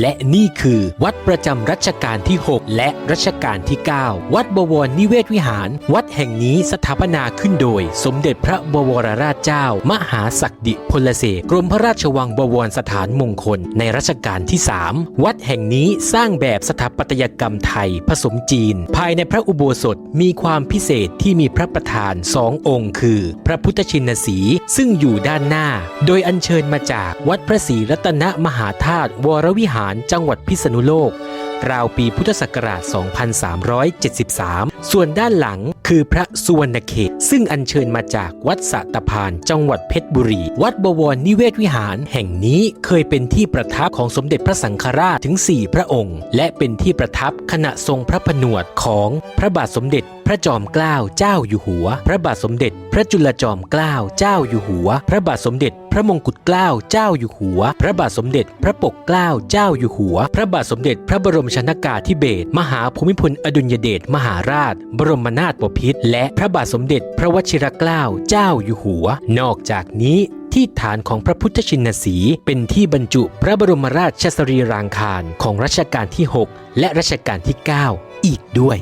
และนี่คือวัดประจำรัชกาลที่ 6 และรัชกาลที่ 9 วัดบวรนิเวศวิหาร วัดแห่งนี้สถาปนาขึ้นโดย สมเด็จพระบวรราชเจ้า มหาศักดิพลเสกกรมพระราชวังบวรสถานมงคล ในรัชกาลที่ 3 วัดแห่งนี้สร้างแบบสถาปัตยกรรมไทยผสมจีน ภายในพระอุโบสถมีความพิเศษที่มีพระประธานสององค์ คือ พระพุทธชินสีห์ซึ่งอยู่ด้านหน้า โดยอัญเชิญมาจากวัดพระศรีรัตนมหาธาตุวรวิหารจังหวัดพิษณุโลก ราวปีพุทธศักราช 2373 ส่วนด้านหลังคือพระสุวรรณเขต ซึ่งอัญเชิญมาจากวัดสะตะพานจังหวัดเพชรบุรี วัดบวรนิเวศวิหารแห่งนี้เคยเป็นที่ประทับของสมเด็จพระสังฆราชถึง 4 พระองค์ และเป็นที่ประทับขณะทรงพระผนวดของพระบาทสมเด็จพระจอมเกล้าเจ้าอยู่หัว พระบาทสมเด็จ พระจุลจอมเกล้าเจ้าอยู่หัว พระบาทสมเด็จ พระมงกุฎเกล้าเจ้าอยู่หัว พระบาทสมเด็จ พระปกเกล้าเจ้าอยู่หัว พระบาทสมเด็จ พระบรมชนากาธิเบศรมหาภูมิพลอดุลยเดชมหาราช บรมนาถบพิตรและพระบาทสมเด็จ พระวชิรเกล้าเจ้าอยู่หัว นอกจากนี้ที่ฐานของพระพุทธชินสีเป็นที่บรรจุพระบรมราชสรีรางคารของรัชกาลที่ 6 และรัชกาลที่ 9 อีกด้วย